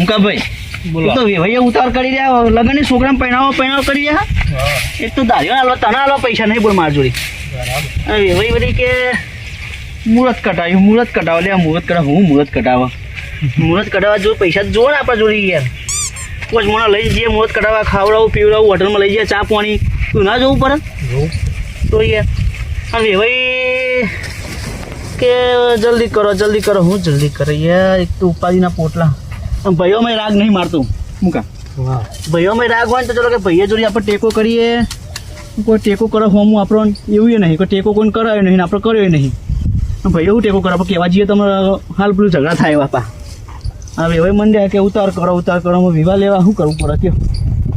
મુકાભાઈ બોલો. તો વેવાઈએ ઉતાર કરી રહ્યા લગનની છોકરાને પહેણાવો પહેણાવો કરી રહ્યા. એક તો દારીઓ આલો તને આલો પૈસા નહીં બોલ માર જોડી. અને વેવાઈ બધી કે મુહૂર્ત કટાવ્યું મુહૂર્ત કટાવો લે મુહૂર્ત કટાવ હું મુહૂર્ત કટાવો મુહૂર્ત કટાવવા જો પૈસા જોર આપણા જોડી યાર. કોચ મને લઈ જઈએ મુહૂર્ત કટાવવા ખાવડાવું પીવડાવું હોટલમાં લઈ જઈએ ચા પાણી તું ના જવું પડે. તો યાર આ વેવાઈ કે જલ્દી કરો જલ્દી કરો હું જલ્દી કરે યાર એક તો ઉપાધિના પોટલા. આમ ભાઈઓમાં રાગ નહીં મારતું. મૂકા ભાઈઓ મેં રાગ હોય ને તો ચલો કે ભાઈએ જોડી આપણે ટેકો કરીએ. કોઈ ટેકો કરો હોમું આપણો એવું નહીં. કોઈ ટેકો કોઈ કરાયો નહીં આપણે કર્યો નહીં. ભાઈઓ શું ટેકો કરો. આપણે કહેવા જઈએ તમારે હાલ પેલું ઝઘડા થાય બાપા હવે હવે મંડ્યા કે ઉતાર કરો ઉતાર કરો. હું વિવાહ લેવા શું કરવું પડે? કયો?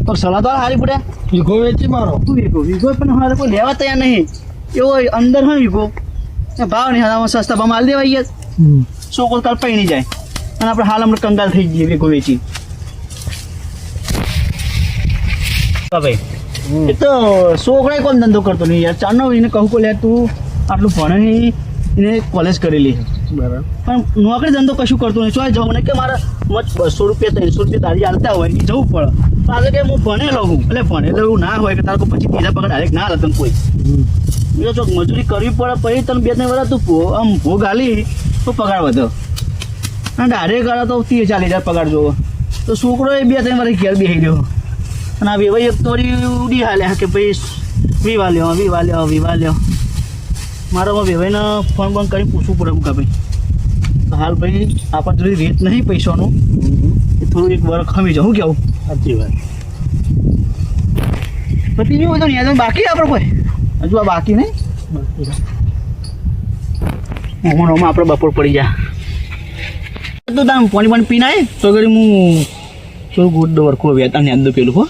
પણ સલાહ તો હારી પડે. વીઘો વેચી મારો. શું વીઘો? વીઘો પણ હારે કોઈ લેવા તૈયાર નહીં. એવો અંદર હા વીઘો. ભાવ નહીં. હાલ આમાં સસ્તા ભાવ માલ દેવાઈએ કોઈ કાલ પૈણી જાય. અને આપણે હાલ હમણાં કંગાલ થઈ જઈએ વીઘો વેચી. ભાઈ. એ તો છોકરા કોણ ધંધો કરતો નહીં યાર. ચાનો એને કહું કે લે તું આટલું ભણે નહીં એને કોલેજ કરેલી બરાબર. પણ નોકરી ધંધો કશું કરતો નહીં. ચોય જવું? કે મારા મત બસો રૂપિયા ત્રણસો રૂપિયા તારી હાલતા હોય એ જવું પડે. તો આજે કે હું ભણેલો હું એટલે ભણેલો એવું ના હોય કે તારે કોઈ પછી ત્રીજા પગાર ડાયરેક્ટ ના હાલત કોઈ. બીજો ચોક મજૂરી કરવી પડે પછી તને બે ત્રણ વર્ષ તું ભો- આમ ભોગ હાલી તો પગાર વધો. અને ડાયરેક્ટ કરે તો ત્રીસ ચાલીસ હજાર પગાર જોવો. તો છોકરો એ બે ત્રણ વર્ષ ઘેર બેસી રહ્યો. અને આ વેવાઈ એક તોરી ઉડી હાલ્યા કે ભાઈ વિવા લ્યો વિવા લ્યો વિવા લ્યો. મારો વેવાઈને ફોન બોન કરી પૂછવું પડે કે ભાઈ. તો હાલ ભાઈ આપણા થોડી રેટ નહીં પૈસાનું. એ થોડું એક વાર ખમી જાઉં કેવું? સાચી વાત. પતિ ગયું બધું યાદ બાકી આપણે કોઈ? હજુ આ બાકી નહીં? મોહનમાં આપણે બપોર પડી જા તો તામ પાણી પાણી પીને આવે તો કરી હું થોડું ગુડ વરખો વ્યાતા અંદર પેલું હો.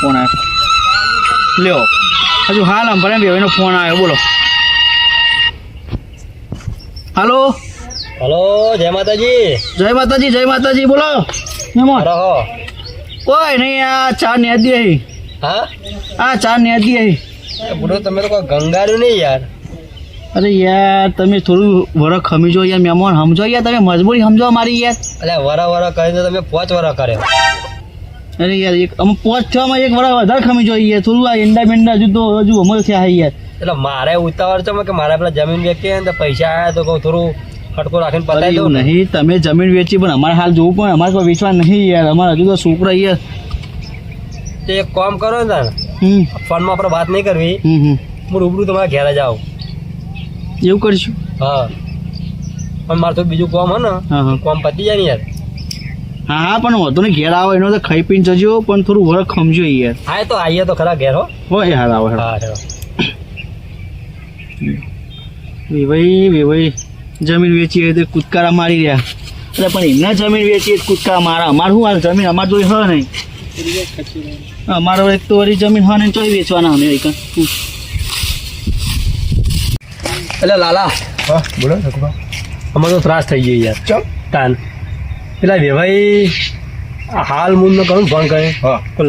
ફોન આવ્યો લ્યો હજુ હાલ આમ અંભારે એનો ફોન આવ્યો બોલો. હાલો? હલો જય માતાજી. જય માતાજી જય માતાજી બોલો. રહો કોઈ નહીં આ ચા નેદી અહીં હા? આ ચા નેદી અહીં બુડો તમે તો કોઈ ગંગાડ્યું નહીં યાર. અરે યાર તમે થોડું વરખ ખમીજો યાર મહેમાન સમજો યાર તમે મજબૂરી સમજો મારી યાર. એટલે વરા વરા કરીને તમે પાંચ વરા કર્યો અરે યાર એક અમે પાંચ એક વરસ વધારે ખમીજો યાર થોડું આ ઈંડા બેંડા હજુ તો હજુ અમલ થયા યાર. એટલે મારે ઉતાવળ છે કે મારે પેલા જમીન વેચી ને તો પૈસા આવ્યા તો કહું થોડું ખટકો રાખીને પતાવી દઉં નહીં તમે જમીન વેચી પણ અમારે હાલ જોવું પણ અમારે કોઈ વેચવા નહીં યાર. અમારે હજુ તો છોકરા યાર. તો એક કામ કરો ને તાર ફોનમાં આપણે વાત નહીં કરવી. હું રૂબરૂ તમારા ઘેર જ આવું એવું કરીશું. હા. પણ મારે તો બીજું કામ હે ને. હા હા. કામ પતી જાય ને યાર. હા હા પણ વધુ ને ઘેર આવો એનો તો ખાઈ પીને જજો પણ થોડું વર્ક ખમજો યાર. હા તો આવીએ તો ખરા ઘેર હો. હોય યાર આવો. હા વિવઈ વિવઈ જમીન વેચી તો કૂદકારા મારી રહ્યા. એટલે પણ એમના જમીન વેચી હોય તો કૂદકારા મારા. અમારું શું હાલ? જમીન અમારે જોઈ હ નહીં. અમારો એક તો વળી જમીન હ નહીં ચોઈ વેચવાના અમે એક. એટલે લાલા હા બોલો અમારો અમારે તો ત્રાસ થઈ ગયો યાર. ચમ. તાન. પેલા વેભાઈ આ હાલ મૂળ નો કહું ફોન કરે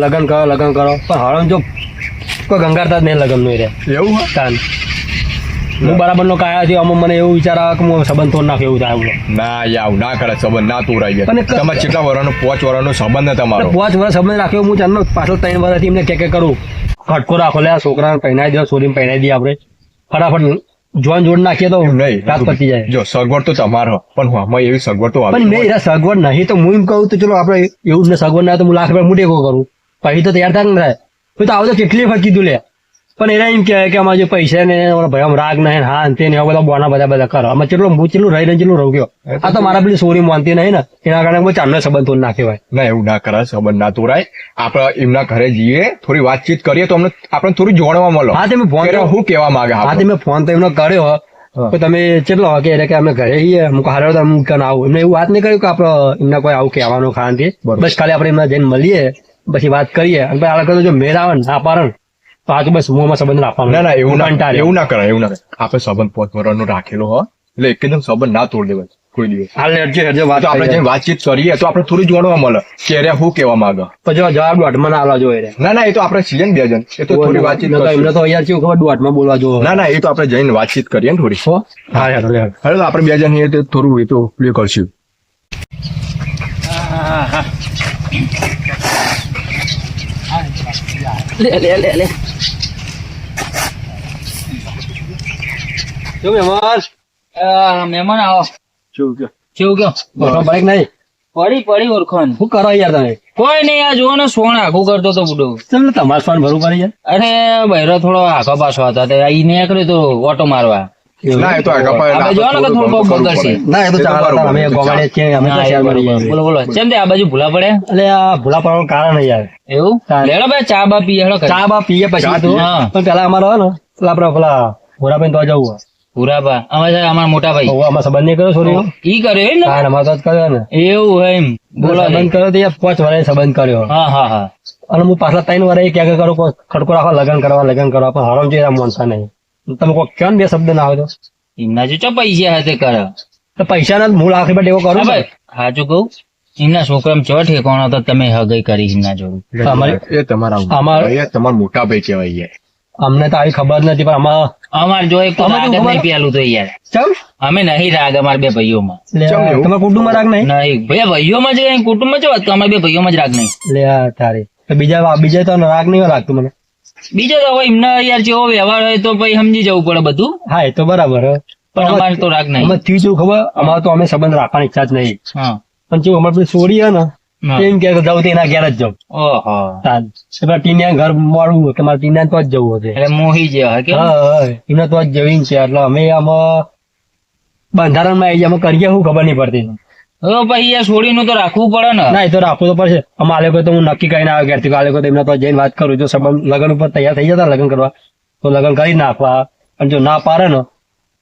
લગ્ન કરો લગ્ન કરો. પણ હાલ જો કોઈ ગંગારતા જ નહીં લગ્નનું રે એવું હા તાન. હું બરાબર નો કાયા છે અમુક મને એવું વિચાર આવે કે હું સંબંધ તોડ નાખે એવું થાય ના યાવ ના કરે સંબંધ ના તુરાઈ જાય અને તમે કેટલા વર્ષનો પાંચ વર્ષનો સંબંધ તમારો? પાંચ વર્ષ સંબંધ રાખ્યો હું ચાલો પાછળ ત્રણ વર્ષથી એમને કે કે કરું. ખટકો રાખો લે આ છોકરાને પહેરાવી દો છોરીને પહેરાવી દઈએ આપણે. ફટાફટ જોન જોડ નાખીએ તો નહીં રાત પતી જાય. જો સગવડ તો તમારો પણ હું આમાં એવી સગવડ તો પણ નહીં સગવડ નહીં તો હું એમ કહું તો ચલો આપણે એવું જ ને સગવડ ના તો હું લાખ રૂપિયા મુટેકો કરું. પછી તો તૈયાર થાય ને થાય. તો આવું તો કેટલી વખત કીધું લે. પણ એના એમ કહેવાય કે અમારે જે પૈસા ને ભાઈ રાગ નહીં હા અંતે ને એવા બધા બોના બધા બધા કરો. અમે કેટલું હું ચેટલું રહી ને કેટલું રહું ગયો. આ તો મારા પેલી સોરી માનતી નહીં ને. એના કારણે હું ચાંદનો સંબંધ તોડ નાખ્યો હોય ના એવું ના કરાય સંબંધ ના તોડાય. આપણે એમના ઘરે જઈએ થોડી વાતચીત કરીએ તો અમને આપણે થોડું જોડવા મળો. હા તમે ફોન હું શું કહેવા માંગે હા તમે મેં ફોન તો એમનો કર્યો. તો તમે કેટલો કે એટલે કે અમે ઘરે જઈએ હું હારો તો હું કન આવું. એમને એવું વાત નહીં કર્યું કે આપણે એમને કોઈ આવું કહેવાનું ખાવાનું બસ ખાલી આપણે એમને જઈને મળીએ પછી વાત કરીએ. અને આ લોકો જો મેળ આવે ને ના પાડે ને તો બસ મોંમાં સંબંધ રાખવાનો ના ના એવું ના. એવું ના કરાય એવું ના કરાય. આપણે સંબંધ પોત વર્ષનો રાખેલો હો. એટલે એકદમ સંબંધ ના તોડ દેવાય કોઈ દિવસ. હાલ અરજી અરજી વાત તો આપણે કરી વાતચીત કરીએ તો આપણે થોડું જોડવા મળે. કે અરે શું કહેવા માંગે પછી જવાબ દોઢમાં ના આવવા જોઈએ ના ના એ તો આપણે છીએ ને બે જણ. એ તો થોડી વાતચીત એમને. તો અહીંયા કેવું ખબર દોઢમાં બોલવા જોઈએ ના ના એ તો આપણે જઈને વાતચીત કરીએ ને થોડી. હા? યાર. હવે આપણે બે જણ એ તો થોડું એ તો પ્લે કરશું. લે લે લે લે. જો મહેમાન. મહેમાન આવો. શું કયો. કેવું કયો? ઓળખાણ બાઈક નહીં. પડી પડી ઓળખોન શું કરો યાર તમે? કોઈ નહીં આ જુઓ ને સોણ આખું કરતો તો બુડો. તમને તમારે ફોન ભરવું કરી યાર. અરે બૈરો થોડો આખો પાછો હતો. તે ઈ નીકળ્યો તો ઓટો મારવા. ના એ તો ને એ તો અમે. છીએ અમે. બોલો બોલો. આ બાજુ ભૂલા પડે? એટલે આ ભૂલા પડવાનું કારણ યાર એવું? લેડો ભાઈ ચા બા પીએ હેડો ચા બા પીએ પછી તો. પણ પેલા અમારે ને પેલા આપડે પેલા ભોરાભાઈ તો જવું હોય. પૂરા બા અમારા મોટા ભાઈ. હવે સંબંધ નહીં કર્યો છોરીઓ ઈ કર્યો એમ ને? હા અમારે તો જ કર્યો ને એવું એમ. બોલો સંબંધ કર્યો તો પાંચ વર્ષે સંબંધ કર્યો. હા હા હા. અને હું પાછલા ત્રણ વર્ષે ક્યાં કરો ખડકો રાખવા લગ્ન કરવા લગ્ન કરવા પણ હરામ જોઈએ મોનસા નહીં. તમે કોઈ ક્યાં બે શબ્દ ના આવે તો એમના જો ચો પૈસા હાથે કરે. તો પૈસા ના મૂળ આખરી પર એવો હા કરું ભાઈ હાચું કહું એમના છોકરા ચો ઠેકાણો તો તમે હગઈ કરી એમના જોડું. અમારે- તમારા અમારે તમારા મોટા ભાઈ કહેવાય અમને તો આવી ખબર નથી પણ અમારે અમાર જો એક રાગ નહીં પેલું તો યાર. ચમ? અમે નહીં રાગ અમારા બે ભાઈઓમાં. એવું? કુટુંબમાં રાગ નહીં? નહીં ભાઈ ભાઈઓમાં જ કુટુંબમાં જ વાત અમારા બે ભાઈઓમાં જ રાગ નહીં. લે તારે. બીજા બીજા તો રાગ નહીં રાખતું લાગતું મને. બીજો તો હવે એમના યાર જેવો વ્યવહાર હોય તો પછી સમજી જવું પડે બધું. હા એ તો બરાબર. પણ અમારે તો રાગ નહીં. અમે થયું ખબર? અમારે તો અમે સંબંધ રાખવાની ઈચ્છા જ નહીં. પણ જો અમારે છોડીએ ને એમ કે જાઉં તેના ઘેર જ જાઉં. ઓહો. પેલા ટીનિયા ઘર મળવું કે મારે ટીના તો જ જવું હતું એટલે મોહી જેવા કે એમને તો જ જવી છે. એટલે અમે આમાં બંધારણમાં આવી અમે કરીએ શું ખબર નહીં પડતી. હવે પછી યાર છોડીનું તો રાખવું પડે ને. ના એ તો રાખવું તો પડશે. અમારે લોકો તો હું નક્કી કરીને આવ્યો ઘેરથી આ લોકો તો એમને તો જઈને વાત કરું જો સંબંધ લગ્ન ઉપર તૈયાર થઈ જતા લગ્ન કરવા. તો લગ્ન કરી નાખવા. અને જો ના પાડે ને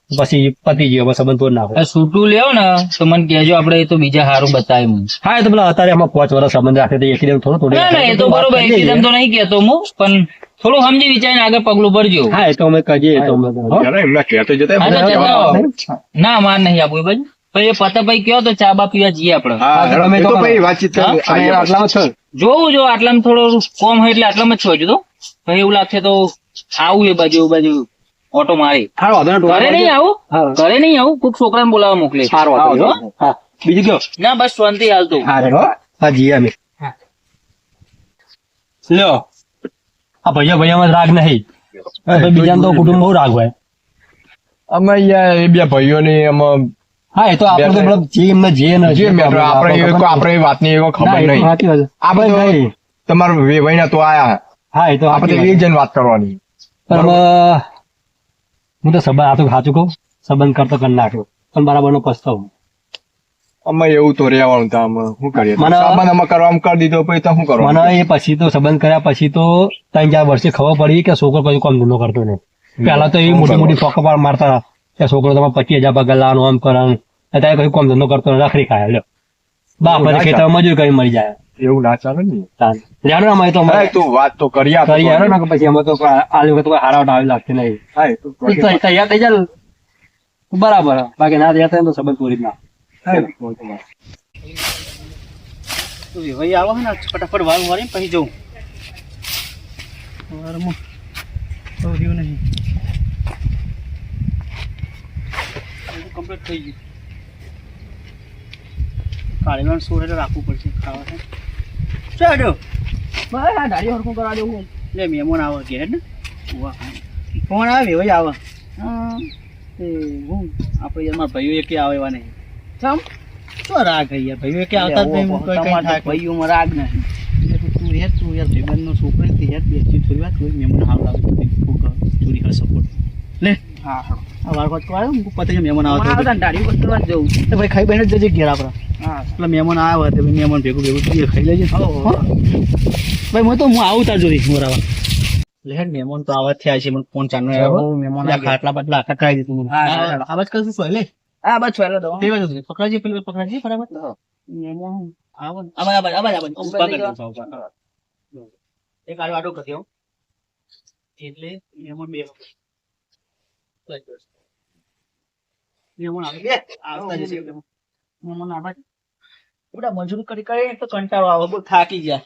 પછી પતી ગયો સંબંધ તોડ નાખો આ છૂટું લેવો ને તો મને કહેજો આપણે એ તો બીજા સારું બતાવ્યું હા એ તો પેલા અત્યારે આમાં પાંચ વર્ષ સંબંધ રાખે તો એકદમ થોડું થોડું ના ના એ તો બરોબર એકદમ તો નહીં કહેતો હું પણ થોડું સમજી વિચારીને આગળ પગલું ભરજો. હા એ તો અમે કહીએ તો અમે તો. ના માર નહીં આપવું એ બાજુ. પછી પતા ભાઈ કયો તો ચા બા પીવા જઈએ આપણે. તો ભાઈ વાતચીત આટલામાં છો જોવું જો આટલામાં થોડો કોમ હોય એટલે આટલામાં જ છો તો પછી એવું લાગશે તો આવું એ બાજુ એ બાજુ ઓટો મારી. હારો વાંધો નહીં, ઘરે નહીં આવું? ઘરે નહીં આવું? કોઈક છોકરાને બોલાવવા મોકલે. હા બીજું કયો ના બસ શાંતિ હાલતું હા જી અમે. લ્યો. આ ભૈયા ભૈયામાં રાગ નહીં. બીજાને તો કુટુંબ બહુ રાગ હોય. અમે યાર એ બે ભાઈઓને આમાં હા એ તો આપણે તો જે એમને જે જે મેટર આપણે કોઈ આપણે વાતની એ ખબર નહીં. સાચી વાત છે. આ બધું નહીં. તમારા વેવાઈના તો આયા હા એ તો આપણે એ જન વાત કરવાની. પણ હું તો સંબંધ આ તો સાચું કહું. સંબંધ કરતો કરી નાખ્યો. પણ બરાબર નો પસ્તાવ. અમે એવું તો રહેવાનું તા અમે શું કરીએ? મને- સામાન અમે કરવામાં કરી દીધો પછી તો શું મને એ પછી તો સંબંધ કર્યા પછી તો ત્રણ ચાર વર્ષે ખબર પડી કે છોકરો પછી કોમ ધંધો કરતો નહીં. પેલા તો એ મોટી મોટી ફોકપાળ મારતા કે છોકરો તમે પચીસ હજાર પગાર લાવવાનો આમ કરવાનું. અત્યારે પછી કોમ ધંધો કરતો રખડી ખાય લ્યો. બાપ ના ખેતર મજૂર કરી મરી જાય. એવું ના ચાલે ને. લેવાનો અમે તો તું વાત તો કરી આપ કરી યાર ને પછી અમે તો આ વખત કોઈ હારાવટ આવી લાગતી નહીં. હા, એ તો તૈયાર થઈ જાય બરાબર. બાકી ના તૈયાર થાય તો સંબંધ પૂરી ના. ભાઈ આવો ને ફટાફટ વાર વાર પછી જવું વાર તો રહ્યું નહીં. કમ્પ્લીટ થઈ ગયું. કાળીમાં સોળ એટલે રાખવું પડશે ખાવા ચાલો બસ આ દાઢી હરખું કરા દેવું લે મહેમાન આવે ઘેર ને. ફોન આવે ભાઈ આવે. તે હું આપણે મારા ભાઈઓ એકે આવે એવા નહીં. ચમ? તો રાગ યાર? ભાઈઓ એકે આવતા જ નહીં થાય ભાઈઓમાં રાગ નહીં તું યાર તું યાર ભાઈબંધનો છોકરો તે યાર બેસી થોડી વાર કોઈ મહેમાન હાવ લાગે ચોરી સપોર્ટ લે. હા હા. વાર કોચ આવ્યો હું મહેમાન તો જવું ભાઈ ખાઈ બહેન જજે ઘેર આપણા. હા. એટલે મહેમાન આવે તો ભાઈ મહેમાન ભેગું ભેગું તું ખાઈ લેજે. ભાઈ હું તો હું આવું તાર જોડી મોરાવા. લેહેડ મહેમાન તો આવા થયા છે મને ફોન ચાલુ આવ્યો. મહેમાન ખાટલા આખા કરાવી દીધું મને. આવાજ કરશું શું લે. હા બસ ચાલો દવા તે બાજુ પકડાજી પેલું પકડાજી બરાબર? આવો આવા આવા આવા આવા પકડ એક આડો આડો કરી એટલે મહેમાન બે મહેમાન આવે બે આવતા જશે મહેમાન આવે બધા મજૂરી કરી કરી તો કંટાળો આવે બોલ થાકી ગયા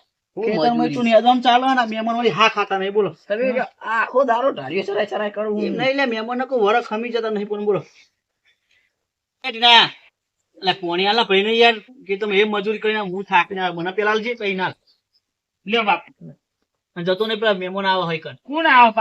જતા નહીં પણ બોલો એ ટીના, એટલે પોણી આલા ભાઈ ને યાર કે તમે એ મજૂરી કરીને હું થાકીને આવ્યો. મને પેલા મહેમાન આવે હોય કોણ. આવે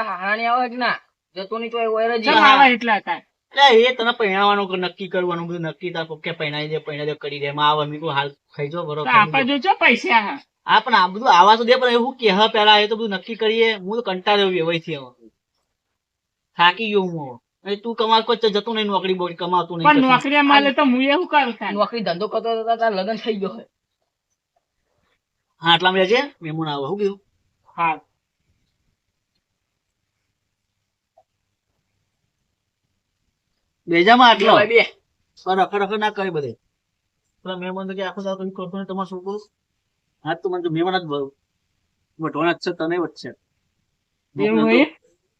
હારાની આવે જ ના. જતો ની ચોય ઓયર જ આવે એટલા હતા. એટલે એ તને પહેણાવાનું નક્કી કરવાનું બધું નક્કી તાર કે પહેણાઈ દે પહેણાઈ દે કરી દે. માં આવે મેં હાલ ખાઈ જો બરો તો જો છો પૈસા હા. પણ આ બધું આવા તો દે પણ એવું કે હા પેલા એ તો બધું નક્કી કરીએ હું તો કંટાળ્યો વ્યવહારથી હવે. થાકી ગયો હું હવે. અને તું કમાલ કોઈ જતું નહીં નોકરી બોકરી કમાતું નહીં પણ નોકરી માલે તો હું એવું કરું નોકરી ધંધો કરતો હતો તાર લગન થઈ ગયો હા. આટલા માં છે મેમોન આવે હું કીધું? હા. બેજામાં આટલો. બે પણ રખડ રખડ ના કરે બધે. પેલા મહેમાન તો કે આખો કઈ કરતો તમારો છોકરો હા તો મને તો મહેમાન જ બહુ. વઢવાના જ છે તને વચ્ચે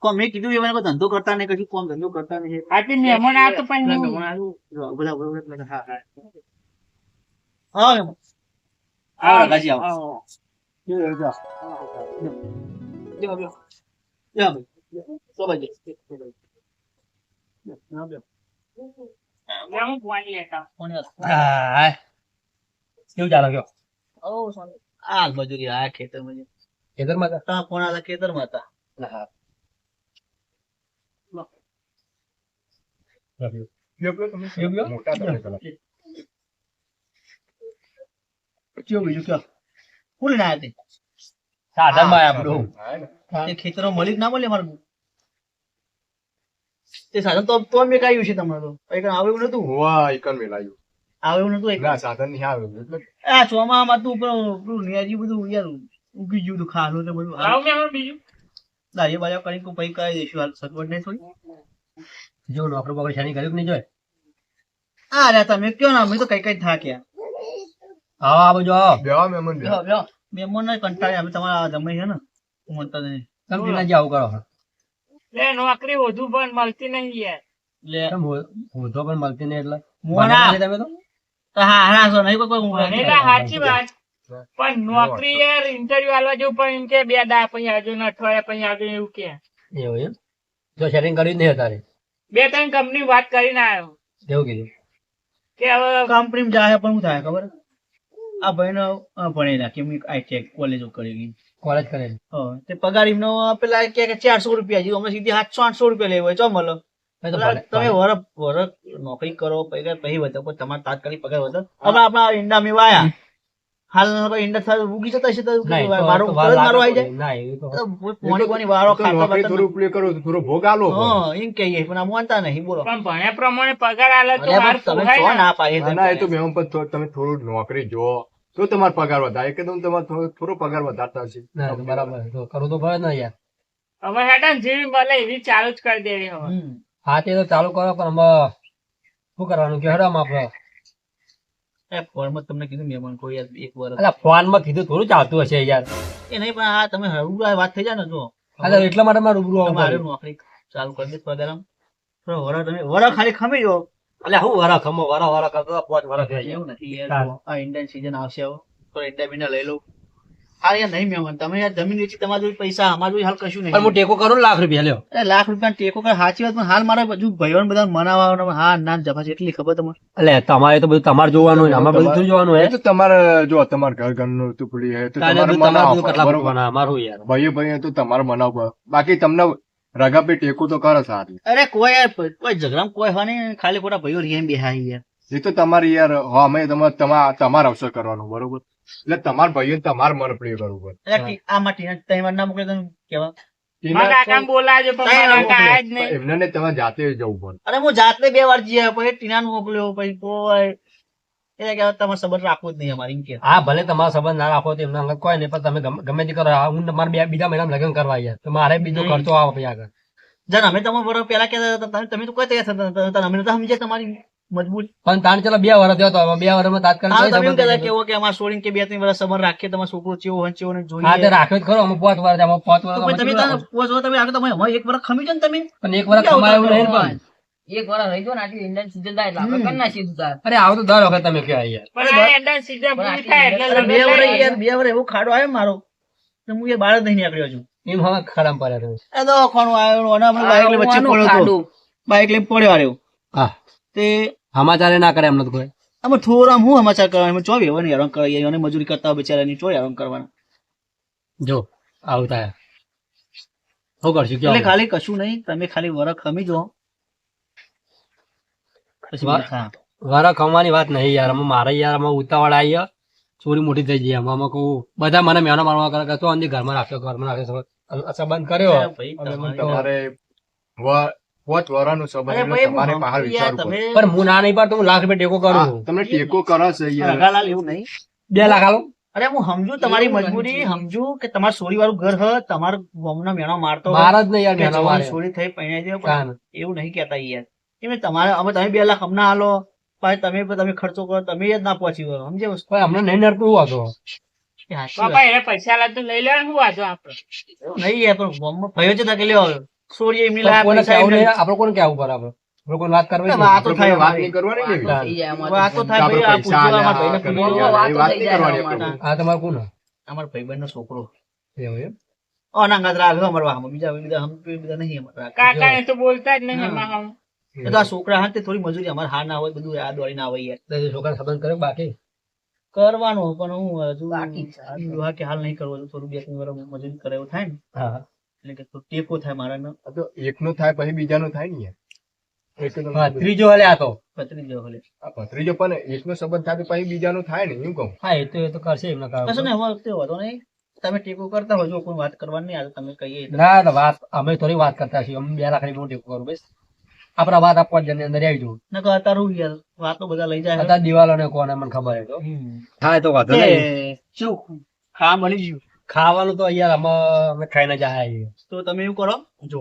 કોમ મેં કીધું એમને કોઈ ધંધો કરતા નહીં કશું કોમ ધંધો કરતા નહીં. આથી મહેમાન આવે તો પણ મહેમાન આવ્યું, બધા બરોબર હા હા. હા મહેમાન. આવો, આવો, આવો. આવો. જો, જો, જો. જો, જો. જો, ભાઈ. જો, જો, જો, જો. કેવું ચાલે કયો? મજૂરી આ ખેતર મજૂરી. હતા? કોણ હતા હતી. હા મળી ના મળે અમારે તે સાધન તો તો મેં કાઢ્યું છે તમારે તો. કઈ કઈ આવે એવું નતું હોવા ઈકન મેલાયું આવે એવું નતું એક ના સાધન નહીં આવ્યું એટલે આ ચોમામાં તું પેલું નેજી બધું યાર ઉગી ગયું હતું ખાનું ને બધું. આવ મે બીજું. દારી બાજા કરી કોઈ પૈ કરી દઈશું. હાલ સગવડ નહીં થોડી. જો નોકરો બગડ શાની કર્યું કે નહીં જોય. આ રે તમે. કયો ના અમે તો કઈ કઈ થાક્યા. આવો બાજુ આવો. બેવા મહેમાન લ્યો બેવા. લ્યો મેમોન ને કંટાળી અમે તમારા જમાઈ છે ને. હું મનતા નહીં. તમે આવું કરો લે નોકરી વધુ પણ મળતી નહીં યાર. હોધો પણ મળતી નહીં એટલે? મોના તમે તો? તો હા હા છો નહીં કોઈ કોઈ સાચી વાત. પણ નોકરી યાર ઇન્ટરવ્યુ આલવા જેવું પણ એમ કે બે દા પછી આવજો ને અઠવાડિયા પછી આવજો એવું કે. એવું એમ? જો શેરિંગ કર્યું નહીં અત્યારે? બે ત્રણ કંપની વાત કરીને આવ્યો. એવું કીધું? કે હવે કંપની જાય પણ શું થાય ખબર? આ ભાઈ નો ભણેલા કે મેં આઈ કોલેજો કરેલી કોલેજ કરેલી હા, તે પગાર એમનો પેલા કે કે 400 રૂપિયા જેવું અમે સીધી 700 800 રૂપિયા લેવો ચો મળો તમે વર વર નોકરી કરો પગાર પછી વધો પણ તમારે તાત્કાલિક પગાર વધો. હવે આપણા ઈંડા મેં વાયા હાલ ઈંડા થાય ઉગી જતા છે તો ના, એ તો- મારો તો વાર તરત મારો આવી જાય. ના, એ તો- તો પોણી પોણી વાળો ખાતા નોકરી થોડું પ્લે કરો થોડો ભોગ આલો હા એમ કહીએ પણ આ માનતા નહીં બોલો. પણ ભણ્યા પ્રમાણે પગાર આલે તો અરે તમે ને. ના, એ તો તમે થોડું નોકરી જો તો તમારો પગાર વધારે કે તમારે તમારો થોડો પગાર વધારતા હશે? બરાબર. તો કરો તો ભાઈ ને યાર. હવે હેડન જેવી મળે એવી ચાલુ જ કરી દેવી હવે. હમ. હા તે તો ચાલુ કરો પણ અમે શું કરવાનું? કે હેડમ આપણે એ ફોનમાં તમને કીધું મહેમાન કોઈ યાર એક વાર અલા ફોનમાં કીધું થોડું ચાલતું હશે યાર. એ નહીં પણ આ તમે હળવું વાત થઈ જાય ને જો. અલા એટલા માટે મારે રૂબરૂ નોકરી ચાલુ કરી દે પગાર આમ. થોડો વરા તમે વરા ખાલી ખમી જો અલ્યા હું વરખ ખમો વરા વરા કરતો હતો, પાંચ વરખ થઈ એવું નથી યાર આ ઇન્ડિયન સીઝન આવશે હવે તો ઇન્ડિયા બીના લઈ લઉં. હા યાર નહીં મહેમાન તમે યાર જમીન વેચી તમારા પૈસા અમારા હાલ કશું પણ હું ટેકો કરું લાખ રૂપિયા લ્યો. અરે લાખ રૂપિયા ટેકો કરે સાચી વાત પણ હાલ મારે બધું ભાઈઓને બધા મનાવવાનો હા ના જફા છે એટલી ખબર તમારે એટલે તમારે તો બધું તમારે જોવાનું હોય અમારે બધું જોવાનું હોય તો તમારે જો તમારે ઘર ઘરનું તો હે તો તમારે કેટલા બરોબર. અમારું યાર. ભાઈ ભાઈ તો તમારે મનાવવું બાકી તમને રગાપે ટેકો તો કરે સારું. અરે કોઈ યાર કોઈ ઝઘડામાં કોઈ હોય નહીં ખાલી ખોટા ભાઈઓ રીએમ બેહાઈ યાર. એ તો તમારી યાર હા અમે તમારે તમારે તમારે અવસર કરવાનું બરોબર? એટલે તમારા ભાઈઓ તમારે મન પ્રિય કરવું પડે અરે ટી- આમાં ટીના ત્રણ વાર ના મોકલે તો કેવા એમને ને જાતે જવું પડે. અરે હું જાતે બે વાર જઈએ પછી ટીના મોકલ્યો પછી કોઈ એ કે તમારે સંબંધ રાખવો જ નહીં અમારી કે. હા ભલે તમારો સંબંધ ના રાખો તો એમના અંગત કોઈ નહીં પણ તમે ગમે- તે કરો. હું મારે બે બીજા મહિનામાં લગ્ન કરવા આવ્યા તો મારે બીજો. ખર્ચો આવે પછી આગળ. જાણ અમે તમે બરોબર પેલા કહેતા હતા તમે તો કોઈ તૈયાર થતા નતા. તો સમજ્યા તમારી મજબૂરી. પણ તાણ ચલો બે વર્ષ થયો તો બે વર્ષમાં તાત્કાલિક હા તમે કહેતા કેવો કે અમારે છોડીને કે બે ત્રણ વર્ષ સમર રાખીએ તમારો છોકરો ચેવો હોય ચેવો ને હા તે જોઈએ રાખ્યો જ ખરો. અમે પાંચ વર્ષ અમે પાંચ વર્ષ તમે પાંચ વર્ષ તમે આગળ તમે એક વર્ષ ખમી જ ને તમે. પણ એક વર્ષ ખમાયું નહીં પણ. એક વાર રહી જો ને આટલી ઇન્ડિયન સીઝન થાય એટલે આપણે કરી નાખીએ તાર. અરે આવો તો દર વખત તમે ક્યાં યાર પણ ઇન્ડિયન સીઝન પૂરી થાય એટલે બે લગ્ન યાર બે વર્ષ એવો ખાડો આવ્યો મારો તો હું એ બહાર જ નહીં નીકળ્યો છું. એમ હવે ખરાબ પડ્યા તમે એ તો કોણ આવ્યો અને અમે બાઈક લઈ વચ્ચે પડ્યો તો. બાઈક લઈ પડ્યો આવ્યો હા. તે સમાચાર ના કરે એમને તો કોઈ? અમે થોડા હું સમાચાર કરવાનું? અમે ચોવી હવે હેરાન કરી અને મજૂરી કરતા બિચારાની ચો હેરાન કરવાના. જો આવતા શું કરશું એટલે ખાલી કશું નહીં તમે ખાલી વરખ ખમી જો. વારા ખમવાની વાત નહીં યાર. અમે મારે યાર અમે ઉતાવળ આવી. ચોરી મોટી થઈ ગઈ. અમે કહું બધા મને મહેનો મારવા કરે તો અંદર ઘરમાં રાખ્યો ઘરમાં રાખ્યો સંબંધ કર્યો તમારે- તો- તમારે વ- પોત વરાનું સંબંધ તમારે બહાર વિચારવું પણ હું ના નહીં પાડતો હું લાખ રૂપિયા ટેકો કરું. તમને ટેકો કરો છે યાર. એવું નહીં. બે લાખ આલો. અરે હું સમજુ તમારી મજબૂરી સમજુ કે તમારું સોરી વાળું ઘર હ તમારો ગામનો મેણો મારતો મારા જ નહીં યાર સોરી થઈ પણ એવું નહીં કેતા યાર. એમ તમારે અમે તમે બે લાખ હમણાં હાલો પછી તમે તમે ખર્ચો કરો તમે જ ના પહોંચી ગયો. સમજે હમણાં નહીં નડતું વાંધો. તો ભાઈ આ પૂછવા છોકરો. એવું બીજા બીજા નહીં બોલતા જ નહીં તો આ છોકરા હાથે થોડી મજૂરી અમારે હાર ના હોય બધું આ દોડી ના આવે યાર. છોકરા સંબંધ કર્યો બાકી? કરવાનું પણ હું હજુ બાકી કે હાલ નહીં કરવો થોડું બે ત્રણ વર્ષ મજૂરી કરે એવું થાય ને. હા એટલે કે થોડું ટેકો થાય મારા ને તો એકનું થાય પછી બીજાનું થાય ને યાર. ત્રીજો હાલે આ તો. પત્રીજો આ ભત્રીજો પણ એકનો સંબંધ થાય પછી પછી બીજાનું થાય ને એમ કહું. હા એ તો એ તો કરશે એમના કશું ને હવે તે વાંધો નહીં. તમે ટેકો કરતા હોય જો કોઈ વાત કરવાની નહીં આ તમે કહીએ. ના વાત અમે થોડી વાત કરતા છીએ. અમે બે લાખની મોટી કરું બસ. આપણા વાત આપવા જઈને અંદર આવી જવું. નકર અત્યારે હું યાર વાતો બધા લઈ જાય. અત્યારે દિવાલો ને કોને મને ખબર હે તો. હા તો વાંધો એ, શું? ખા મળી ગયું. ખાવાનું તો યાર અમે અમે ખાઈને જાય છીએ. તો તમે એવું કરો. જો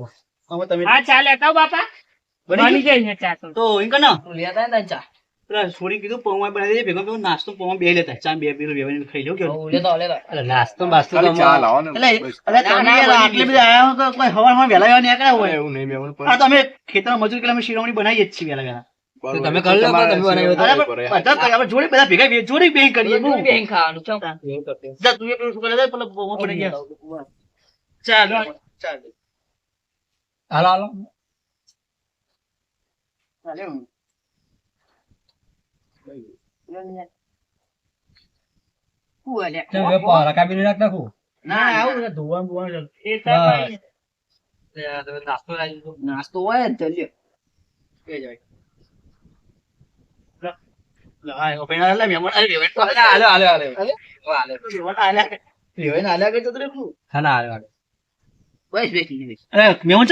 અમે તમે હા ચાલે તો બાપા. બની જાય છે ચા તો. તો એમ કર ને તું લેતા ને ચા. પેલા છોડી કીધું પૌવા બનાવી દે ભેગો ભેગો નાસ્તો પૌવા બે લેતા ચા બે બે બે ખાઈ લો કેવું લેતો લેતો. એટલે નાસ્તો બાસ્તો તો ચા લાવો ને. એટલે તમે આટલે બધા આયા હો તો કોઈ હવાર હવારમાં વહેલા વહેલા નીકળ્યા હોય? એવું નહીં મેં પણ આ તો અમે ખેતરમાં મજૂરી કરીને અમે શિરોમણી બનાવીએ જ છીએ વેલા વેલા. તમે કરી લો, તમે બનાવ્યો. બધા જોડે બધા ભેગા જોડે બેંક કરીએ. બેહીને ખાવાનું ચમ. જા, તું એ પેલું શું કરે? પેલા પૌવા પડી ગયા. ચાલ ચાલ હાલો હાલો. હું નાસ્તો હોય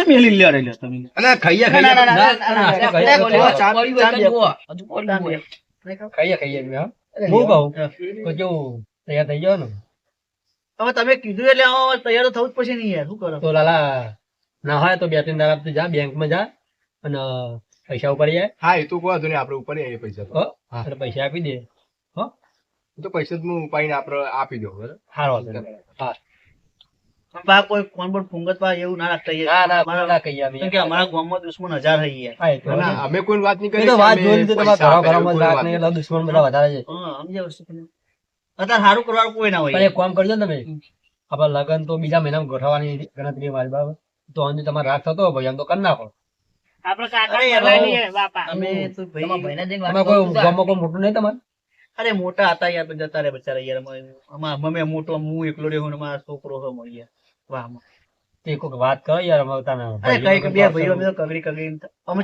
મેલી લે તમે ખાઈ જા ખાઈ જા હું કહું જો તૈયાર થઈ જવાનું હવે તમે કીધું એટલે તૈયાર થવું જ પછી નહીં યાર શું કરો તો લાલા ના હોય તો બે ત્રણ દાડા તું જા બેંકમાં જા અને પૈસા ઉપર જાય હા એ તું કહો તું આપણે ઉપર આવીએ પૈસા હા પૈસા આપી દે હો તો પૈસા હું ઉપાડીને આપણે આપી દો બરાબર સારો હા પા કોઈ કોણ પણ ફુંગત પા એવું ના રાખતા ના ના મારા ના કહીએ અમે. કે અમારા ગામમાં દુશ્મન હજાર થઈ ના, અમે કોઈ વાત નહીં કરી તો વાત જોઈ તો તમારા ઘરો ઘરોમાં રાખ નહીં. એટલે દુશ્મન બધા વધારે છે. હા સમજ્યા વસ્તુ અત્યારે સારું કરવાનું કોઈ ના હોય. એક કામ કરજો ને તમે. આપણા લગન તો બીજા મહિનામાં ગોઠવવાની ગણતરી મારી બાબત તો અંદર તમારે રાખ થતો હોય ભાઈ આમ તો કરી નાખો. આપડે કાકા બાપા. અમે તો ભાઈ ગામમાં કોઈ મોટું નહીં તમારે? અરે મોટા હતા યાર પણ જતા રે બચારા યાર. અમે- મોટો હું એકલો રહ્યો ને મારા છોકરો વાહ તે કોઈક વાત કરો યાર અમે તને અરે કઈ બે ભાઈઓ અમે તો કગડી કગડી અમે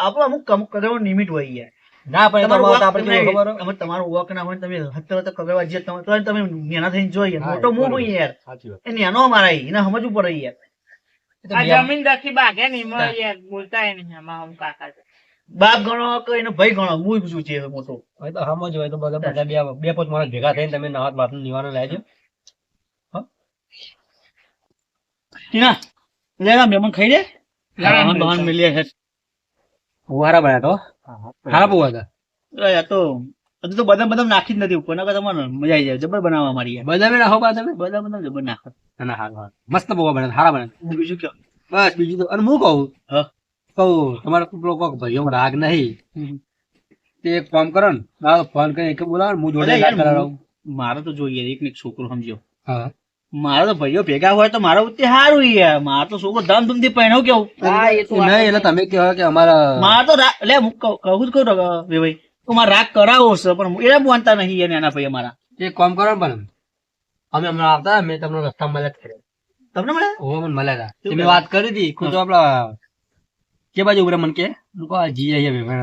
આપણો અમુક અમુક કગડવાનો નિમિત હોય યાર. ના પણ તમારું આપણે ખબર હોય? તમારું વર્ક ના હોય ને તમે હત્તર હત્તર કગડવા જઈએ તમે તો તમે નેના થઈને જોઈએ મોટો એ હોય યાર. એ નેનો અમારા એને સમજવું પડે યાર. આ જમીન દખી બાગે ને એમાં યાર બોલતા નહીં આમાં હમ કાકા બાપ ગણો કે એનો ભાઈ ગણો હું પૂછું છે મોટો? હવે તો સમજ હોય તો બધા બધા બે બે પાંચ માણસ ભેગા થઈને તમે નવા વાતનું નિવારણ લાવજો. ટીના લેલા મેમન ખાઈ લે ના, બહાન મિલ્યા છે. ફુવારા બન્યા તો. હારા બહુ દા આ તો હજુ તો બદામ બદામ નાખી જ નથી ઉપર નકર તમને મજા આવી જાય જબર બનાવવા મારી બદામ નાખો બા તમે બદામ બદામ જબર નાખો. ના ના હારું હારું. મસ્ત બહુ બને હારા બને બીજું કે બસ બીજું તો અને હું કહું? હા. કહું તમારે પેલો કોક ભાઈઓ રાગ નહીં. તે એક કામ કરો ને ફોન કરી એક બોલાવો હું જોડે યાર, મારે તો જોઈએ એક ને એક છોકરો સમજ્યો. હા. મારે તો ભાઈઓ ભેગા હોય તો મારા ઉત્તે સારું યાર મારે તો છોકરો ધામધૂમથી પહેણો કેવું? હા નહીં એટલે તમે કહો કે અમારા મારે તો એટલે હું કહું જ કહું ભાઈ તો મારે રાગ કરાવો છે પણ એટલે માનતા નહીં યાર એના ભાઈ અમારા એક કામ કરો ને પણ અમે હમણાં આવતા મેં તમને રસ્તા મળ્યા કર્યા. તમને મળે ઓ મને મળ્યા હતા. મેં વાત કરી હતી ખુદ આપડા કે બાજુ ઉગ્ર મન કે? હું કહું આ જી અહીંયા વેવાણ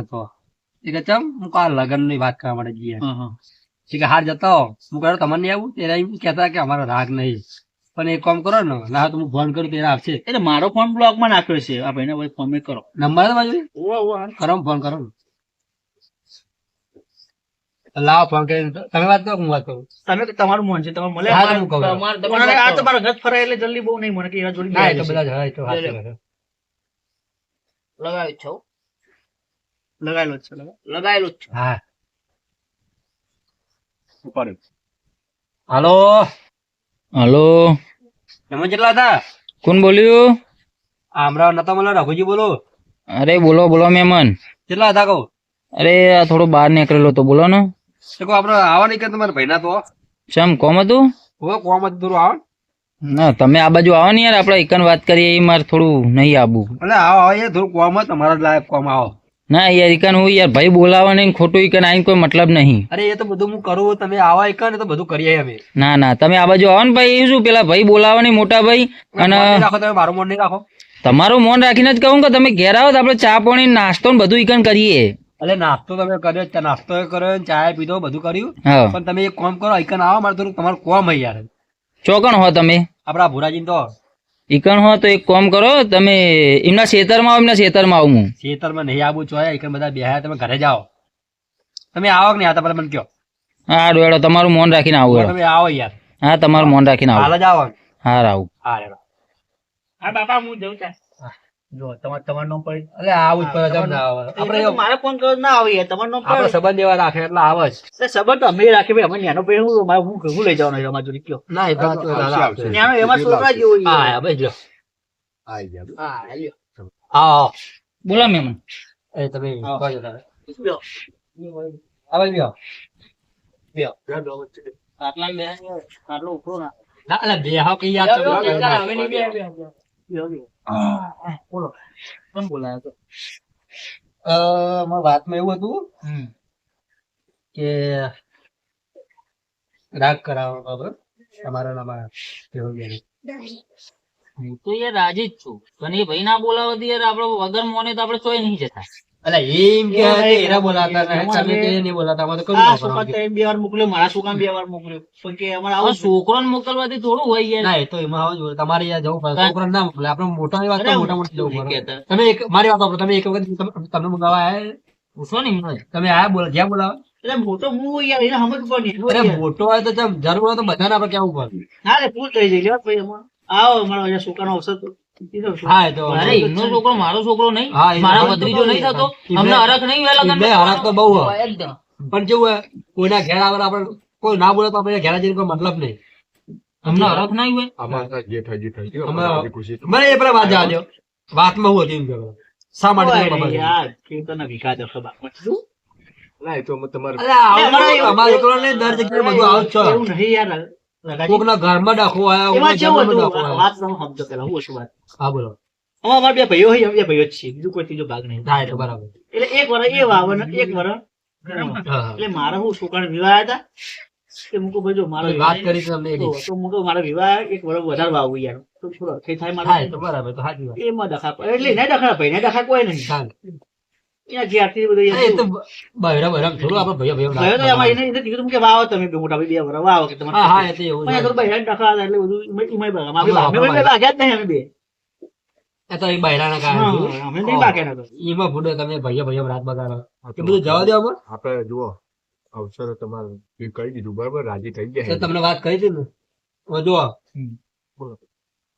એ કે ચમ હું કહું આ લગ્નની વાત કરવા માટે જીએ હા, હા. એ કે હાર જતા હો હું કહ્યું તમને નહીં આવું? ત્યારે એમ કહેતા કે અમારો રાગ નહીં. પણ એક કામ કરો ને ના તો હું ફોન કરું ત્યારે આવશે. એટલે મારો ફોન બ્લોકમાં નાખ્યો છે. આ ભાઈને ભાઈ ફોન કરો. નંબર તો બાજુ કરો ફોન કરો લાવો ફોન કરી તમે વાત કરો હું વાત કરું. તમે તમારું મન છે તમારે મળે. હા, હું કહું. તમારે- તમારે આ તો મારા ઘર ફરાય એટલે જલ્દી બહુ નહીં મને કે એના જોડી ના એ તો બેહાડે બધા જ હોય, એ તો વાત. લગાવ્યું લગાયેલો જ છે હા. ઉપાડે હાલો. હલો. તમે કેટલા હતા? કોણ બોલ્યું? આ હમણાં નતા મને રઘુજી બોલો. અરે બોલો બોલો મેમન. કેટલા હતા કહું? અરે આ થોડો બહાર નીકળેલો તો બોલો ને. કહું આપણે આવા નહીં કે તમારા ભાઈના તો? શેમ કોમ હતું? હો કોમ હતું થોડું આવો. ના તમે આ બાજુ આવો ને યાર આપણે એકન વાત કરીએ એ મારે થોડું નહીં આવું એટલે આવો આવો થોડું કોમ તમારા લાયક કોમ આવો. ના યાર ઈકન હું યાર ભાઈ બોલાવા નહીં ખોટું ઈકન આવીને કોઈ મતલબ નહીં. અરે એ તો બધું હું કરું તમે આવા એક તો બધું કરીએ અમે. ના ના તમે આ બાજુ આવો ને ભાઈ એ શું પેલા ભાઈ બોલાવા નહીં મોટા ભાઈ? અને રાખો તમે મારું મોન નહીં રાખો. તમારું મોન રાખીને જ કહું કે તમે ઘેર આવો તો આપણે ચા પાણી નાસ્તો ને બધું ઈકન કરીએ. એટલે નાસ્તો તમે કર્યો નાસ્તો કર્યો ને ચા પીધો બધું કર્યું. પણ તમે એક કામ કરો એકન આવો મારે થોડું તમારું કોમ યાર. ચોકણ હો તમે. આપડા ભુરાજી તો. એકણ હો તો એક કામ કરો તમે એમના ખેતરમાં આવો એમના ખેતરમાં આવું હું. ખેતરમાં નહીં આવું છો ઈકણ બધા બેહાય તમે ઘરે જાઓ. તમે આવો કે નહીં આતા પેલા મને કયો. હા ડોળો તમારું મોન રાખીને આવું તમે આવો યાર. હા તમારું મોન રાખીને આવો. હાલ જ આવો હા આવું હા હેડો. હા બાપા હું જઉં ત્યાં જો તમારે તમારું નામ પડી એટલે આવું જ પડે કેમ ના આવે? આપણે મારે ફોન કરો ના આવી તમારું નામ આપણે સંબંધ એવા રાખે એટલે આવે જ એટલે સંબંધ તો અમે રાખે ભાઈ અમે નાનો ભાઈ હું મારે હું હું લઈ જવાનો અમારા જોડે કયો ના એ તો. આવશે. નાનો એમાં છોકરા જેવો હા હા, ભાઈ જો આઈ ગયા હા લ્યો. હા બોલા મહેમાન એ તમે. કહો તારે. લ્યો. આવો લ્યો. આટલા બે આટલો ઉપરો ના ના એટલે બે હાવ કઈ યાદ તો લ્યો, લ્યો, હવે નહીં બે, બે. લ્યો, લ્યો. બોલો. કોણ બોલાયો તો અ, વાતમાં એવું હતું કે રાગ કરાવો બરાબર તમારા નામાં હું તો યાર રાજી જ છું. પણ એ ભાઈ ના બોલાવો યાર આપડે વગર મોને તો આપડે ચોય નહીં જતા. એટલે એમ કે એરા બોલાતા ને તમે કે નહીં બોલાતા અમારે તો આ કયું તો બે વાર મોકલ્યો મારા છોકરા બે વાર મોકલ્યો. પણ કે અમારે હવે આવું મોકલવાથી થોડું હોય યાર. ના એ તો એમાં આવું જ તમારે યાર જવું પડે. હા. ના મોકલે. આપણે મોટાની વાત તો મોટા મોટી જવું પડે. તમે એક મારી વાત આપો તમે એક વખત તમે તમને મંગાવવા આયા પૂછો ને તમે આયા બોલા જ્યાં બોલાવે? એટલે મોટો હું યાર એને સમજ પડી અરે મોટો હોય તો જરૂર હોય તો બધાને આપણે કેવું પડે? ના રે પૂછ થઈ જાય લ્યો, ભાઈ આવો મારો છોકરાનો અવસર. હા તો અરે એમનો છોકરો મારો છોકરો નહીં મારા ભત્રીજો નહીં થતો અમને હરખ નહીં વેલા એમને હરખ તો બહુ. પણ કેવું હોય કોઈના ઘેર આવે આપણે કોઈ ના બોલે તો આપણે ઘેર જઈને કોઈ મતલબ નહીં અમને હરખ નહીં હોય અમારે જે થઈ થઈ ગયું અમે- ખુશી મને એ પેલા વાત જવા દ્યો. વાતમાં હું હતી એમ. શા માટે? યાર, ખેતરના વીઘા દસ બાપમાં. શું? ના એ તો તમારે અમારે એકલો દર જગ્યાએ બધું આવું જ છે. એવું નહીં યાર. કોકના ઘરમાં ડાખો આયા, એમાં કેવું હતું? વાત નો સમજો પેલા હું શું વાત હા બોલો. આમાં અમારા બે ભાઈઓ હોય અમે બે ભાઈઓ જ છીએ બીજું કોઈ ત્રીજો ભાગ નહીં. હા બરાબર. એટલે એક વર એ વાવન એક વર. એટલે મારા હું છોકરા વિવાહ હતા કે મુકો ભાઈ જો મારો વાત કરી તમને તો મૂકો મારા વિવાહ એક વર વધારે વાવું યાર. તો થોડો થઈ થાય મારા. બરાબર તો હાજી વાત. એમાં દખા એટલે નહીં દખા ભાઈ નહીં દખા કોઈ નહીં. ચાલ. એના બધું હા, એ તો યાર બ- બહેરા બહેરા થોડું આપણે ભાઈઓ ભાઈઓ ભાઈઓ તો એમાં એને એને કીધું કે વાવો તમે બે મોટા ભાઈ બે વર વાવો કે તમારે હા હા એ તો એવું પણ આ છે. તો ભાઈ દખા હતા એટલે બધું એમાં- એમાંય ભાગ. અમે હા, અમે બે ભાગ્યા જ નહીં અમે બે એ તો એ બહેરાના કારણે હા, થયું. અમે નહીં ભાગ્યા નતો. એમાં ભૂંડો તમે ભાઈઓ ભાઈઓ રાત બગાડો એ બધું જવા દો આમાં આપણે જુઓ અવસર તમારે કહી દીધું બરાબર રાજી થઈ ગયા તમને વાત કરી હતી ને જુઓ.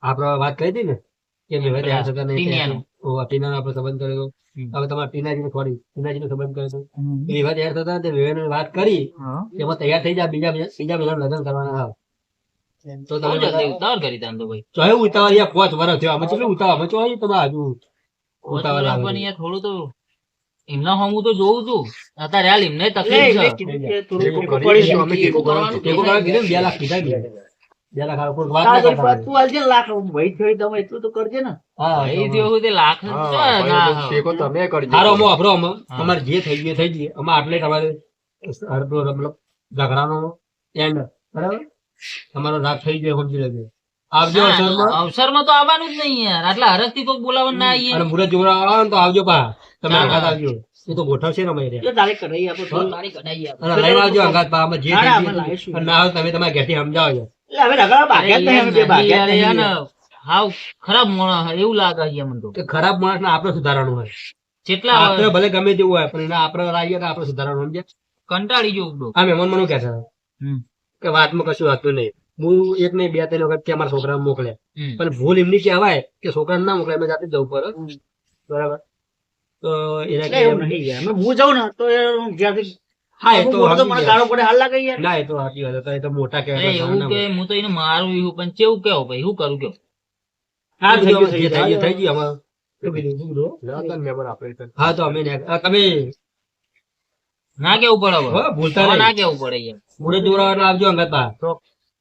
આપણે વાત કરી હતી ને કે આપણે સંબંધ કર્યો હવે તમારે સંબંધ કર્યો એ તૈયાર થતા તે વિવેકને વાત કરી. એમાં તૈયાર થઈ જાય બીજા બીજા બીજા લગ્ન કરવાના આવે તો તમે જલ્દી ઉતાવળ કરી તાન તો ભાઈ. ચોય ઉતાવળ યાર પાંચ વર્ષ થયો. અમે કેટલું ઉતાવળ? અમે ચોય તમે હજુ ઉતાવળ આપવાની યાર થોડું તો એમના હમું તો જોઉં છું. અત્યારે હાલ એમને તકલીફ છે. બે લાખ કીધા તમારે રાગ થઈ ગયો સમજી લેજો. આવજો અવસરમાં. અવસરમાં તો આવવાનું જ નહીં યાર. આટલા હરસથી કોઈ બોલાવવા ના આવીએ. અને મુરત જોવા આવે ને તો આવજો પા. તમે આઘાત અંગાત આવજો. એ તો ગોઠવશે ને અમારે તારે કઢાઈ આપો થોડું. કઢાઈ આપો. લઈ આવજો આઘાત પા. અમે જે ના, હોય તમે તમારા ઘેરથી સમજાવજો. હવે રગડા ભાગ્યા જ નહીં, બે ભાગ્યા જ નહીં. હાવ ખરાબ માણસ એવું લાગે છે મને તો. કે ખરાબ માણસ ને આપણે સુધારવાનું હોય. જેટલા આપણે ભલે ગમે તેવું હોય પણ એને આપણે લાવીએ તો આપણે સુધારવાનું સમજ્યા? કંટાળી જવું બધું. આ મહેમાન મને કહે છે. કે વાતમાં કશું હતું નહીં. હું એક નહીં બે ત્રણ વખત ત્યાં મારા છોકરા મોકલે. પણ ભૂલ એમની કહેવાય કે છોકરા ના મોકલે મેં જાતે જ જવું પડે. બરાબર? તો એના હું જાઉં ને તો જ્યાંથી હા એ તો તો મને ગાળો પડે હાલ લાગે યાર. ના એ તો સાચી વાત એ તો મોટા કહેવાય એવું કે હું તો એને મારું એવું પણ કેવું કેવો ભાઈ શું કરું કયો હા થઈ ગયું, થઈ થઈ ગયું થઈ ગયું. હા તો અમે તમે ના કેવું પડે હવે. ભૂલતા ના કેવું પડે યાર? મુરત જોવડાવવા આવજો અંગત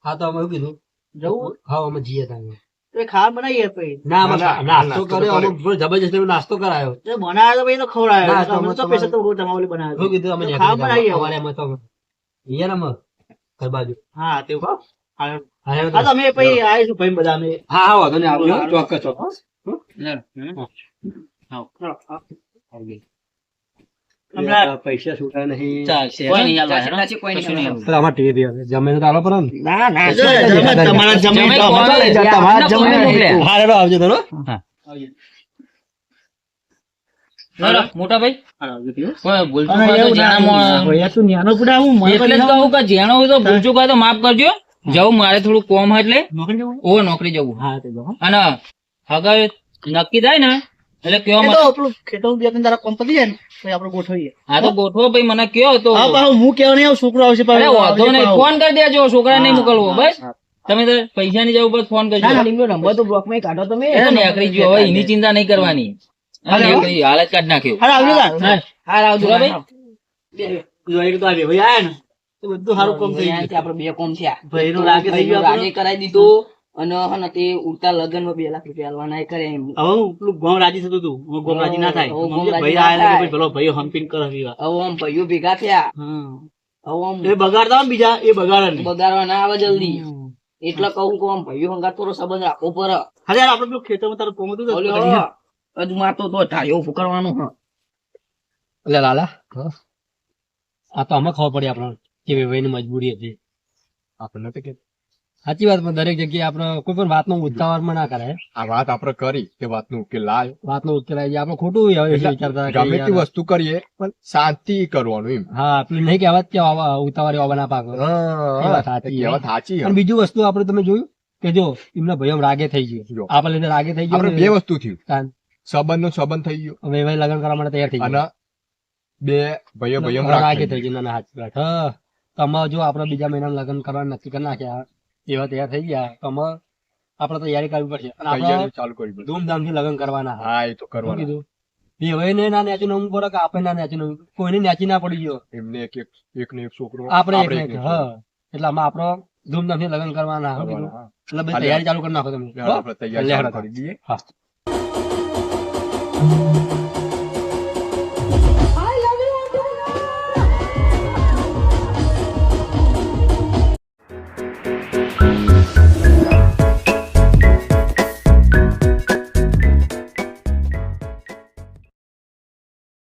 હા તો અમે શું કીધું? જવું? હા અમે જઈએ તાંગે. એ ખાવા બનાવીએ પછી? ના નાસ્તો કર્યો કરે. અમે થોડો જબરજસ્ત નાસ્તો કરાયો. તો પછી તો ખવડાવે ના, અમે તમે તો પૈસા તો રોજ અમારે બનાવે શું કીધું અમે ખાવા બનાવીએ? અમારે એમાં તો ઈએ ને ઘર બાજુ. હા તે હા હા એમ હા તો- તો અમે પછી આવીશું ભાઈ બધા અમે. હા હા વાંધો નહીં આવજો ચોક્કસ ચોક્કસ. પૈસા છૂટા નહીં. હાલવા. તો આમાં ટીવી બી જમે તો આલો પર તો આવજો મોટા ભાઈ માફ કરજો. જવું મારે થોડું કોમ એટલે. નોકરી જવું? ઓ નોકરી જવું. હા તે જાઓ. અને હવે નક્કી થાય ને એટલે કયો મને પેલું બે ત્રણ દાડા કોમ પતી જાય ને પછી આપણે ગોઠવીએ. હા તો ગોઠવો ભાઈ મને કયો તો. હા કેવા નહીં છોકરો આવશે વાંધો નહીં ફોન કરી દેજો છોકરા નહીં મોકલવો બસ. તમે તો પૈસા ની જરૂર ફોન કરજો. ના, ના. નંબર તો બ્લોકમાં કાઢો તમે. એ તો નીકળી ગયો હવે એની ચિંતા નહીં કરવાની. હા, નીકળી ગયો. હાલ જ કાઢ નાખ્યો. હા આવજો હા. આવજો ભાઈ. તો ભાઈ આયા ને. બધું સારું કોમ થઈ ગયું. આપડે બે કોમ થયા. ભાઈનું રાગે થઈ ગયું રાગે કરાવી દીધું. અને હે તે ઉડતા લગનમાં બે લાખ રૂપિયા આલવાના એ કરે એમ. હવે પેલું ગોમ રાજી થતું હતું હું ગોમ રાજી ના થાય. ભાઈ આયા ને કે થાય. ભાઈ પેલો ભાઈઓ હમ્પિંગ કરે હવે આમ ભાઈઓ ભેગા થયા. હવે આમ એ બગાડતા બીજા એ બગાડે બગાડવા ના આવે જલ્દી. એટલે કહું કે આમ ભાઈઓ હંગા થોડો સંબંધ રાખવો પડે. હા યાર આપણે પેલું ખેતરમાં તારું કોમ હતું ને, તો હજુ મારતો તો ઢાયો ફૂકરવાનું હ. એટલે લાલા આ તો અમે ખબર પડી આપણને કે ભાઈ મજબૂરી હતી. આપણને તો કે સાચી વાત પણ દરેક જગ્યાએ આપણે કોઈ પણ વાતનો ઉતાવળમાં ના કરાય આ વાત આપણે કરી કે વાતનો ઉકેલ લાવ વાતનો ઉકેલ આવી આપણે ખોટું વિચારતા ગમે તે વસ્તુ કરીએ પણ શાંતિ કરવાનું એમ. હા પેલું નહીં કહેવાત કે ઉતાવળી આવા ના પાકો. સાચી અને બીજું વસ્તુ આપણે તમે જોયું કે જો એમના ભાઈઓ રાગે થઈ. ગયો. આપણે લીધે રાગે થઈ ગયો બે વસ્તુ થયું. સંબંધ નો સંબંધ થઈ ગયો. હવે એવા લગ્ન કરવા માટે તૈયાર થઈ ગયો બે ભાઈઓ ભાઈઓ રાગે થઈ ગયો. ના સાચી વાત. હા તમારે જો આપણે બીજા મહિનામાં લગ્ન કરવા નક્કી કરી નાખ્યા. એવા તૈયાર થઈ ગયા. અમે આપણે તૈયારી કરવી પડશે. અને આપણે ચાલુ કરવી ધૂમધામથી લગ્ન કરવાના હા એ તો કરવાનું. કીધું? એ હવે ને ના નેચી નવું પડે કે આપણે ના નેચી નવું કોઈને નેચી ના પડી ગયો. એમને એક એક એક ને એક છોકરો આપણે એક ને હા. એટલે આમાં આપણો ધૂમધામથી લગ્ન કરવાના કરવાના. એટલે બધી તૈયારી ચાલુ કરી નાખો તમે. તૈયારી કરી દઈએ. હા.